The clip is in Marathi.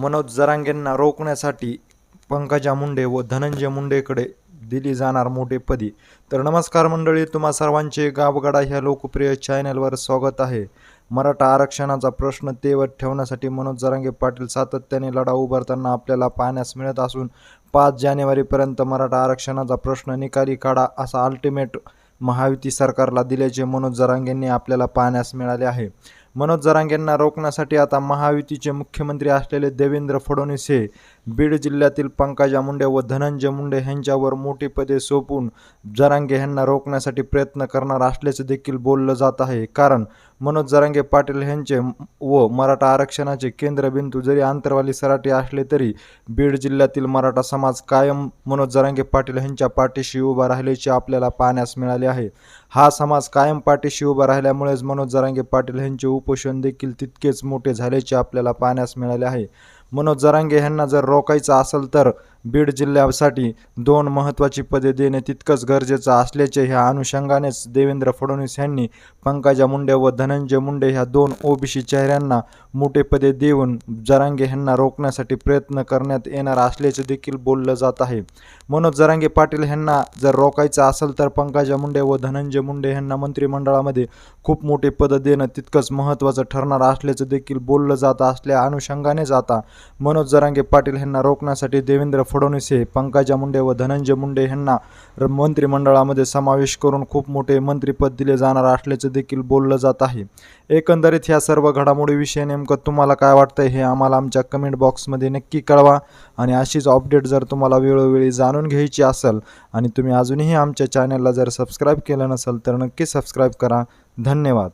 मनोज जरांगेंना रोखण्यासाठी पंकजा मुंडे व धनंजय मुंडेकडे दिली जाणार मोठेपदी तर नमस्कार मंडळी तुम्हा सर्वांचे गावगडा ह्या लोकप्रिय चॅनलवर स्वागत आहे. मराठा आरक्षणाचा प्रश्न तेवत ठेवण्यासाठी मनोज जरांगे पाटील सातत्याने लढा उभारताना आपल्याला पाहण्यास मिळत असून पाच जानेवारीपर्यंत मराठा आरक्षणाचा प्रश्न निकाली काढा असा अल्टिमेट महायुती सरकारला दिल्याचे मनोज जरांगेंनी आपल्याला पाहण्यास मिळाले आहे. मनोज जरांगेंना रोखण्यासाठी आता महायुतीचे मुख्यमंत्री असलेले देवेंद्र फडणवीस हे बीड जिल्ह्यातील पंकजा मुंडे व धनंजय मुंडे यांच्यावर मोठी पदे सोपून जरांगे यांना रोखण्यासाठी प्रयत्न करणार असल्याचे देखील बोललं जात आहे. कारण मनोज जरांगे पाटील यांचे व मराठा आरक्षणाचे केंद्रबिंदू जरी आंतरवाली सराटी असले तरी बीड जिल्ह्यातील मराठा समाज कायम मनोज जरांगे पाटील यांच्या पाठीशी उभा राहिल्याचे आपल्याला पाहण्यास मिळाले आहे. हा समाज कायम पाठीशी उभा राहिल्यामुळेच मनोज जरांगे पाटील यांचे उपोषण देखील तितकेच मोठे झाल्याचे आपल्याला पाहण्यास मिळाले आहे. मनोज जरांगे यांना जर रोखायचं असेल तर बीड जिल्ह्यासाठी दोन महत्त्वाची पदे देणे तितकंच गरजेचं असल्याचे ह्या अनुषंगानेच देवेंद्र फडणवीस यांनी पंकजा मुंडे व धनंजय मुंडे ह्या दोन ओबीसी चेहऱ्यांना मोठे पदे देऊन जरांगे यांना रोखण्यासाठी प्रयत्न करण्यात येणार असल्याचे देखील बोललं जात आहे. मनोज जरांगे पाटील यांना जर रोखायचं असेल तर पंकजा मुंडे व धनंजय मुंडे यांना मंत्रिमंडळामध्ये खूप मोठे पदं देणं तितकंच महत्त्वाचं ठरणार असल्याचं देखील बोललं जात असल्या अनुषंगानेच आता मनोज जरांगे पाटील यांना रोखण्यासाठी देवेंद्र फड फडणवीस हे पंकजा मुंडे व धनंजय मुंडे यांना र- मंत्रिमंडळामध्ये समावेश करून खूप मोठे मंत्रिपद दिले जाणार असल्याचं देखील बोललं जात आहे. एकंदरीत ह्या सर्व घडामोडीविषयी नेमकं तुम्हाला काय वाटतं हे आम्हाला आमच्या कमेंट बॉक्समध्ये नक्की कळवा आणि अशीच अपडेट जर तुम्हाला वेळोवेळी जाणून घ्यायची असेल आणि तुम्ही अजूनही आमच्या चॅनलला जर सबस्क्राईब केलं नसेल तर नक्की सबस्क्राईब करा. धन्यवाद.